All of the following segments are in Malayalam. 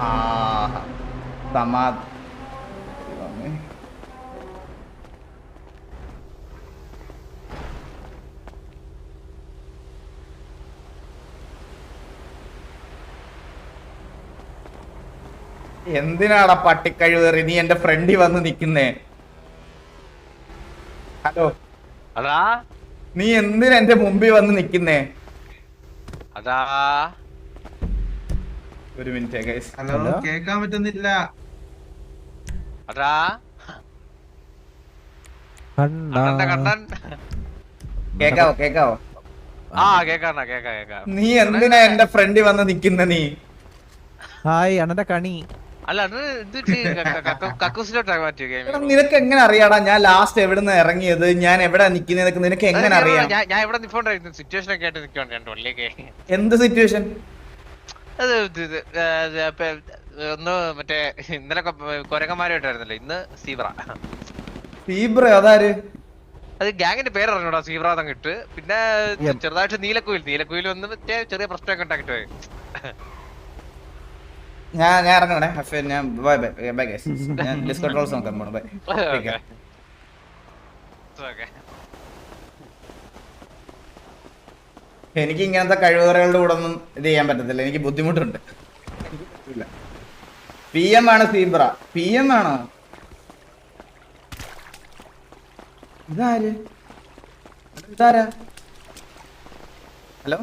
ആ സമാ എന്തിനാടാ പട്ടിക്കഴിവേറി നീ എന്റെ ഫ്രണ്ടി വന്ന് നിക്കുന്നേ. ഹലോ. അതാ. നീ എന്തിനാ എന്റെ മുമ്പിൽ വന്ന് നിക്കുന്നേ? അതാ. ഒരു മിനിറ്റ് ഗൈസ് ഹലോ കേക്കാൻ പറ്റുന്നില്ല. അടാ കേക്കാവോ കേക്കാവോ? ആ കേക്കാണ കേക്കാ കേക്കാ. നീ എന്തിനാ എന്റെ ഫ്രണ്ട് വന്ന് നിക്കുന്ന നീ? ഹായ് അണ്ണന്റെ കണി. അല്ല നിനക്ക് എങ്ങനെ അറിയാടാ? ഞാൻ ലാസ്റ്റ് എവിടെ നിന്ന് ഇറങ്ങിയത്? ഞാൻ എവിടെ നിക്കുന്നതൊക്കെ നിനക്ക് എങ്ങനെ അറിയാം? ഞാൻ എവിടെ ഇവിടെ സിറ്റുവേഷൻ ഒക്കെ ആയിട്ട് വള്ളിയൊക്കെ എന്ത് സിറ്റുവേഷൻ അത് ഒന്ന് മറ്റേ ഇന്നലെ കൊരങ്ങന്മാരുമായിട്ടായിരുന്നല്ലോ ഇന്ന് സീബ്ര. സീബ്ര അതാര്? അത് ഗ്യാങ്ങിന്റെ പേര് അറിഞ്ഞൂടാ സീബ്ര അതങ്ങ് ഇട്ട്. പിന്നെ ചെറുതായിട്ട് നീലക്കുയിൽ നീലക്കുയിൽ വന്ന് മറ്റേ ചെറിയ പ്രശ്നമൊക്കെ ഉണ്ടാക്കിട്ട് പോയി. ഞാൻ ഞാൻ ഇറങ്ങണേ അഫേ, ഞാൻ ബൈ ബൈ ബൈ ഗൈസ്. ഞാൻ ഡിസ്കൗണ്ട് റോൾസ് നോക്കാൻ പോണു ബൈ. Okay okay. എനിക്ക് ഇങ്ങനത്തെ കഴിവുകളുടെ കൂടെ ഒന്നും ഇത് ചെയ്യാൻ പറ്റത്തില്ല എനിക്ക് ബുദ്ധിമുട്ടുണ്ട് പി എം ആണ് സീബ്ര പി എം ആണോ ഇതാര് ഇതാരാ ഹലോ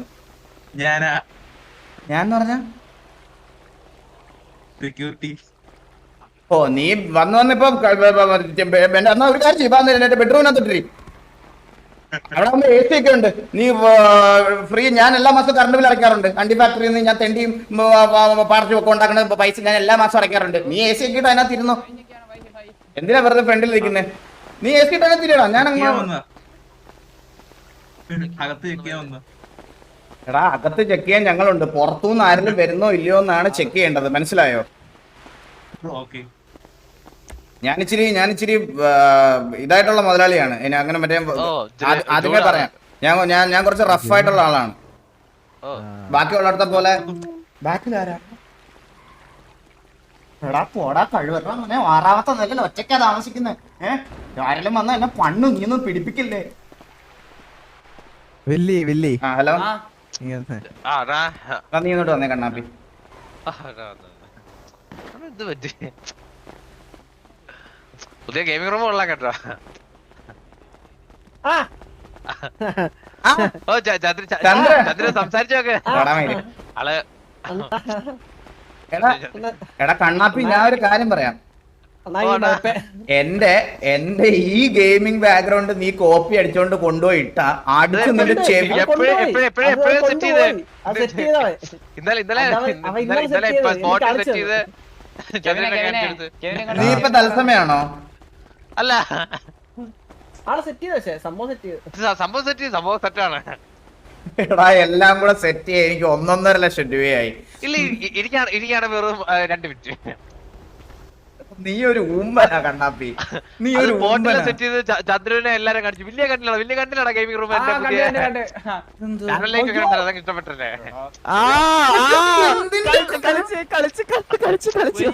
ഞാനാ ഞാൻ പറഞ്ഞ സെക്യൂരിറ്റി ഓ നീ വന്നു വന്നിപ്പോ എന്നാ ഒരു കാര്യം ചെയ്യാൻ എന്റെ ബെഡ്റൂമിനകത്തിട്ടി അവിടെ നമ്മൾ എ സി ഒക്കെ ഉണ്ട്. നീ ഫ്രീ ഞാൻ എല്ലാ മാസവും കറണ്ട് ബിൽ അടയ്ക്കാറുണ്ട്. അണ്ടി ഫാക്ടറിയിൽ നിന്ന് ഞാൻ തെണ്ടിയും പാർച്ചും ഒക്കെ ഉണ്ടാക്കുന്ന പൈസ ഞാൻ എല്ലാ മാസവും അടയ്ക്കാറുണ്ട്. നീ എ സി ഒക്കെ ഇട്ട് അതിനകത്ത് ഇരുന്നോ എന്തിനാ വെറുതെ ഫ്രണ്ടിൽ ഇരിക്കുന്നത് നീ എ സി ഇട്ട് അതിനകത്ത് ഇരിയടാ ഞാൻ എടാ അകത്ത് ചെക്ക് ചെയ്യാൻ ഞങ്ങളുണ്ട്. പുറത്തുനിന്ന് ആരെങ്കിലും വരുന്നോ ഇല്ലയോ എന്നാണ് ചെക്ക് ചെയ്യേണ്ടത്. മനസ്സിലായോ? ഓക്കെ. ഞാൻ ഇച്ചിരി ഞാൻ ഇച്ചിരി ഇതായിട്ടുള്ള മുതലാളിയാണ്. ഇനി അങ്ങനെ മറ്റേ ആദ്യമേ പറയാം. ഞാൻ ഞാൻ ഞാൻ കുറച്ച് റഫ് ആയിട്ടുള്ള ആളാണ്. ബാക്കിയുള്ള ബാക്കിയുള്ളടത്തെ പോലെ ബാക്കിലാരാ എടാ പോടാ കഴിവറ മോനെ. ആറാമത്തെ നിലയിൽ ഒറ്റയ്ക്കാ താമസിക്കുന്നത് ഏഹ് ആരെങ്കിലും വന്നാ എന്നെ പണ്ണു നീയൊന്നും പിടിപ്പിക്കില്ലേ? വെല്ലി വെല്ലി. ആ ഹലോ. നീ ഇങ്ങോട്ട് വന്നേ കണ്ണാപ്പി. ഇത് പറ്റി? പുതിയ ഗെയിമിംഗ് റൂം കൊള്ളാം കേട്ടോ. ഓ ചന്ദ്ര ചന്ദ്ര. സംസാരിച്ചു നോക്ക് എടാ മയിൽ. ആൾ. എടാ എടാ കണ്ണാപ്പി ഞാൻ ഒരു കാര്യം പറയാം. എന്റെ എന്റെ ഈ ഗെയിമിംഗ് ബാക്ക്ഗ്രൗണ്ട് നീ കോപ്പി അടിച്ചോണ്ട് കൊണ്ടുപോയി ഇട്ട അടുത്ത് നിന്റെ ചെവി ഇന്നലെ ഇന്നലെ ഇന്നലെ നീ ഇപ്പൊ തത്സമയാണോ? അല്ല ആളെ സെറ്റ് ചെയ്ത പക്ഷേ സംഭവം സെറ്റ് ചെയ്ത് സംഭവം സെറ്റാണ് എടാ എല്ലാം കൂടെ സെറ്റ് ചെയ്യാൻ എനിക്ക് ഒന്നൊന്നര ലക്ഷം രൂപയായി ഇല്ല ഇരിക്കാണ് ഇരിക്കാണ് വെറും രണ്ട് മിനിറ്റ് നീ ഒരു ഉമ്മനാ കണ്ണാപ്പി നീ ഒരു ബോട്ടിൽ സെറ്റ് ചെയ്ത് ചന്ദ്രനെ എല്ലാരും കാണിച്ചു വലിയ കണ്ടില്ല വലിയ കണ്ടില്ലടാ ഗെയിമിംഗ് റൂം എന്റെ പുതിയ ചാനലിലേക്ക് കണ്ടത് അതൊക്കെ ഇഷ്ടപ്പെട്ടല്ലേ കളിച്ച്, കളിച്ച്, കളിച്ച്, കളിച്ച്, കളിച്ച്,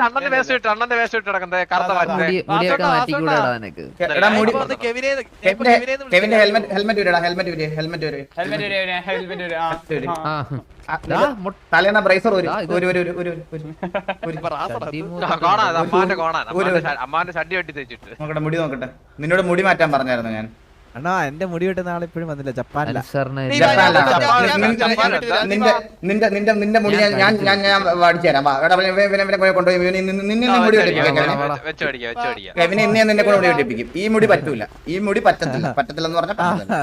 അണ്ണന്റെ വേഷം ഇട്ട് അണ്ണന്റെ വേഷം ഇട്ട് കിടക്കുന്നത് കറുത്ത കെവിന്റെ ഹെൽമെറ്റ് ഹെൽമെറ്റ് വരടാ ഹെൽമെറ്റ് വരെ ഹെൽമെറ്റ് വരെ ബ്രൈസർ ഒരു. ഒരു ചട്ടി അമ്മാന്റെ ഷ- വെട്ടി തേച്ചിട്ട്. നോക്കട്ടെ മുടി നോക്കട്ടെ. നിന്നോട് മുടി മാറ്റാൻ പറഞ്ഞായിരുന്നു ഞാൻ അണ്ണാ എന്റെ മുടി വെട്ടുന്ന ആൾ ഇപ്പോഴും വന്നില്ല ജപ്പാനില അൻസറിനെ നീ ജപ്പാനിലാണ്. ജപ്പാൻ- നിന്റെ- നിന്റെ- നിന്റെ മുടി ഞാൻ ഞാൻ ഞാൻ അടിച്ചു തരാം കൊണ്ടുപോയി നിന്നെ മുടി വെട്ടിപ്പിക്കാം നിന്നെ കൊണ്ട് മുടി വെട്ടിപ്പിക്കും ഈ മുടി പറ്റൂല ഈ മുടി പറ്റത്തില്ല പറ്റത്തില്ല എന്ന് പറഞ്ഞാൽ പറ്റത്തില്ല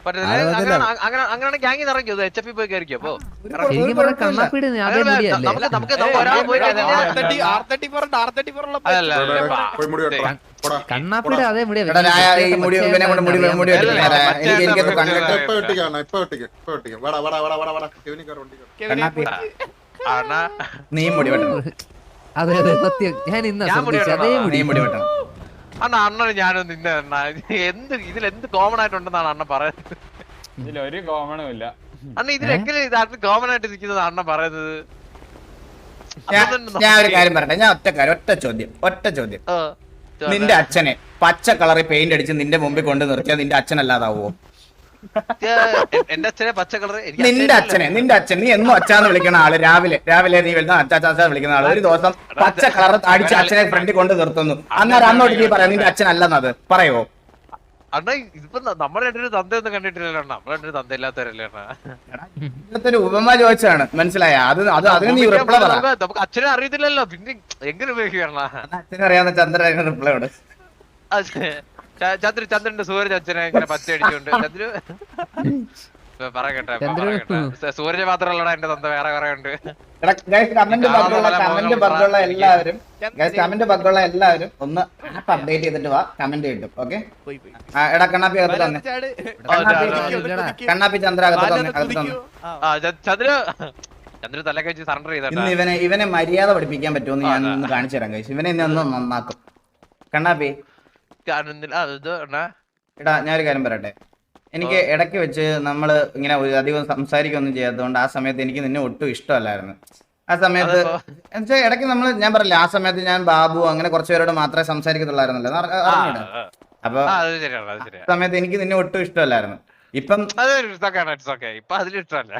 പറ്റത്തില്ല. അത് അങ്ങനെ മതിയല്ലോ. അങ്ങനെ അങ്ങനെയാണ് ഗ്യാങ്ങിൽ എച്ച് പോയി കയറിക്കോ അപ്പോ നമുക്ക് നമുക്ക് ഒരാൾ പോയി കണ്ണാപ്പിയുടെ അതേ മുടി ഇവനെ കൊണ്ട് മുടി നീ അതെ അതെ സത്യം. ഞാൻ ഇന്നാ അതേ മുടി മുടി വെട്ടണം. അണ്ണ അണ്ണന് ഞാനും നിന്നെ അണ്ണ എന്ത് ഇതിൽ എന്ത് കോമൺ ആയിട്ടുണ്ടെന്നാണ് അണ്ണ പറയുന്നത്? ഇതിലൊരു കോമണും ഇല്ല. അണ്ണ ഇതിൽ എങ്ങനെ ഇതാണ് കോമൺ ആയിട്ട് നിൽക്കുന്നത് അണ്ണ പറയുന്നത്? ഞാൻ ഒരു കാര്യം പറയട്ടെ. ഞാൻ ഒറ്റ കാര്യം ഒറ്റ ചോദ്യം. ഒറ്റ ചോദ്യം. ആ, നിന്റെ അച്ഛനെ. പച്ച കളറിൽ പെയിന്റ് അടിച്ച് നിന്റെ മുമ്പിൽ കൊണ്ട് നിർത്തിയാൽ നിന്റെ അച്ഛനല്ലാതാവോ ഏ, എന്റെ അച്ഛനെ പച്ച കളർ നിന്റെ അച്ഛനെ നിന്റെ അച്ഛൻ. നീ എന്നും അച്ഛാന്ന് വിളിക്കുന്ന ആൾ. രാവിലെ രാവിലെ നീ വിളിക്കുന്ന അച്ഛാ അച്ഛാ വിളിക്കുന്ന ആൾ. ഒരു ദിവസം പച്ച കളർ അടിച്ച് അച്ഛനെ ഫ്രണ്ടിൽ കൊണ്ട് നിർത്തുന്നു. അന്നേരം അന്നോട്ട് നീ പറയാം നിന്റെ അച്ഛൻ അല്ലെന്നത് പറയോ? അണ്ണ ഇതിപ്പോ നമ്മളെ നമ്മുടെ രണ്ടൊരു തന്തയൊന്നും കണ്ടിട്ടില്ലല്ലോ അണ്ണാ. നമ്മളെ രണ്ടൊരു തന്ത ഇല്ലാത്തവരല്ലേ അണ്ണാ ഉപമ ചോദിച്ചാണ് മനസ്സിലായ? അത് അത് അതിന് നീ റിപ്ലൈ നമുക്ക് അച്ഛനെ അറിയത്തില്ലല്ലോ. പിന്നെ എങ്ങനെ ഉപയോഗിക്കണം അച്ഛനെ അറിയാവുന്ന ചന്ദ്രൻ റിപ്ലൈ ഉണ്ട് ചന്ദ്ര ചന്ദ്രന്റെ സൂരജ് അച്ഛനെ ഇങ്ങനെ പച്ച അടിച്ചോണ്ട് ചന്ദ്രു ഇപ്പൊ പറയട്ടെ ഇപ്പൊ ചന്ദ്രു. പറയട്ടെ. സ- സൂരജ് മാത്രമല്ലടാ എന്റെ തന്ത വേറെ കുറെ ഉണ്ട്. കമന്റ് ബഗ്ഗുള്ള എല്ലാവരും കമന്റ് ബഗ്ഗുള്ള എല്ലാവരും ഒന്ന് ആപ്പ് അപ്ഡേറ്റ് ചെയ്തിട്ട് വാ കമന്റ് കിട്ടും ഓക്കെ എടാ കണ്ണാപ്പി അകത്ത് തന്നെ. കണ്ണാപ്പി ചന്ദ്ര അകത്ത് തന്നെ അകത്ത് തന്നെ. കുതിക്കൂ. ആ. ആ ച- ചന്ദ്രു ചന്ദ്രു തലക്കെ വെച്ച് സറണ്ടർ ചെയ്തട്ടാ. ഇന്ന് ഇവനെ ഇവനെ മര്യാദ പഠിപ്പിക്കാൻ പറ്റുമെന്ന് ഞാൻ ഒന്ന് കാണിച്ചു തരാം കഴിച്ചു ഇവനെ ഇന്ന് ഒന്ന് നന്നാക്കും. കണ്ണാപ്പി. അണ്ണാ എടാ ഞാനൊരു കാര്യം പറയട്ടെ. എനിക്ക് ഇടയ്ക്ക് വെച്ച് നമ്മൾ ഇങ്ങനെ അധികം സംസാരിക്കൊന്നും ചെയ്യാത്തതുകൊണ്ട് ആ സമയത്ത് എനിക്ക് നിന്നെ ഒട്ടും ഇഷ്ടമല്ലായിരുന്നു. ആ സമയത്ത്? എന്നുവെച്ചാൽ ഇടയ്ക്ക് നമ്മൾ ഞാൻ പറയില്ല ആ സമയത്ത് ഞാൻ ബാബു അങ്ങനെ കുറച്ച് പേരോട് മാത്രമേ സംസാരിക്കത്തുള്ളായിരുന്നല്ലോ എന്ന് അറി- ആ, അപ്പൊ സമയത്ത് എനിക്ക് നിന്നെ ഒട്ടും ഇഷ്ടമല്ലായിരുന്നു. ഇപ്പം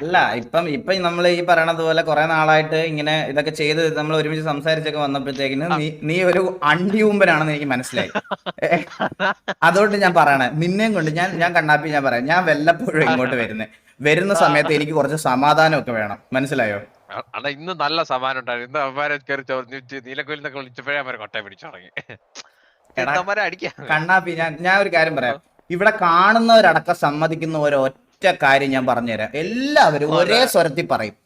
അല്ല ഇപ്പം ഇപ്പൊ നമ്മൾ ഈ പറയണത് പോലെ കുറെ നാളായിട്ട് ഇങ്ങനെ ഇതൊക്കെ ചെയ്ത് നമ്മൾ ഒരുമിച്ച് സംസാരിച്ചൊക്കെ വന്നപ്പോഴത്തേക്കിന് നീ നീ ഒരു അണ്ടിയൂമ്പനാണെന്ന് എനിക്ക് മനസ്സിലായി. അതുകൊണ്ട് ഞാൻ പറയണേ നിന്നെയും കൊണ്ട് ഞാൻ ഞാൻ കണ്ണാപ്പി ഞാൻ പറയാം. ഞാൻ വല്ലപ്പോഴും ഇങ്ങോട്ട് വരുന്നേ. വരുന്ന സമയത്ത് എനിക്ക് കുറച്ച് സമാധാനം ഒക്കെ വേണം. മനസ്സിലായോ? അണ്ണാ ഇന്ന് നല്ല സമാനം ഉണ്ടായിരുന്നു. ഇന്ന് അവന്മാരെ കയറി ചോദിച്ചു നീലക്കോലിന്നൊക്കെ വിളിച്ചപ്പോഴേ അവരെ കൊട്ടയെ പിടിച്ചു തുടങ്ങി. കണ്ണാപ്പി ഞാൻ ഞാൻ ഒരു കാര്യം പറയാം. ഇവിടെ കാണുന്നവരടക്കം സമ്മതിക്കുന്ന ഒരു ഒറ്റ കാര്യം ഞാൻ പറഞ്ഞുതരാം. എല്ലാവരും ഒരേ സ്വരത്തിൽ പറയും.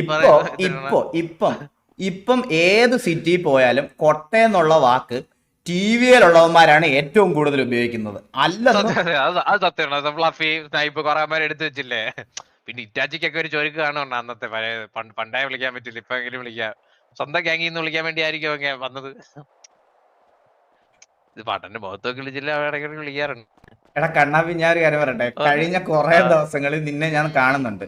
ഇപ്പോ? ഇപ്പോ ഇപ്പം ഇപ്പം ഏത് സിറ്റി പോയാലും കൊട്ടയെന്നുള്ള വാക്ക് ടി വിയിലുള്ളവന്മാരാണ് ഏറ്റവും കൂടുതൽ ഉപയോഗിക്കുന്നത്. അല്ല എടുത്തു വെച്ചില്ലേ? പിന്നെ ഇറ്റാച്ചിക്കൊക്കെ ഒരു ചൊരുക്ക് കാണുന്നുണ്ട് അന്നത്തെ പഴയ പണ്ട് പണ്ടായ വിളിക്കാൻ പറ്റില്ല ഇപ്പൊ എങ്കിലും വിളിക്കാം. സ്വന്തം ഗാംഗിൽ നിന്ന് വിളിക്കാൻ വേണ്ടി ആയിരിക്കും അവൻ വന്നത്. ഇത് പാട്ടന്റെ മുഖത്തൊക്കെ വിളിച്ചില്ല ഇടയ്ക്കിടയ്ക്ക് വിളിക്കാറുണ്ട്. എടാ കണ്ണാപ്പി ഞാൻ ഒരു കാര്യം പറയട്ടെ? കഴിഞ്ഞ കുറെ ദിവസങ്ങളിൽ നിന്നെ ഞാൻ കാണുന്നുണ്ട്.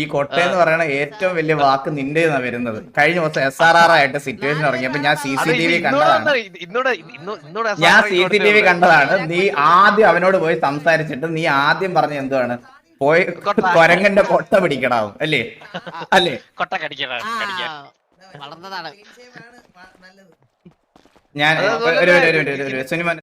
ഈ കൊട്ട എന്ന് പറയുന്ന ഏറ്റവും വലിയ വാക്ക് നിന്റെ വരുന്നത്. കഴിഞ്ഞ ദിവസം എസ് ആർ ആർ ആയിട്ട് സിറ്റുവേഷൻ ഇറങ്ങിയപ്പോ ഞാൻ സി സി ടി വി കണ്ടതാണ്. ഞാൻ സി സി ടി വി കണ്ടതാണ്. നീ ആദ്യം അവനോട് പോയി സംസാരിച്ചിട്ട് നീ ആദ്യം പറഞ്ഞ എന്തുവാണ്? പോയി കൊരങ്ങന്റെ കൊട്ട പിടിക്കണാവും അല്ലേ? അല്ലേ? കൊട്ട കടിക്കണം ഞാൻ ഒരു ഒരു- ഒരു- ഒരു- ഒരു- ഒരു- സുനിമോൻ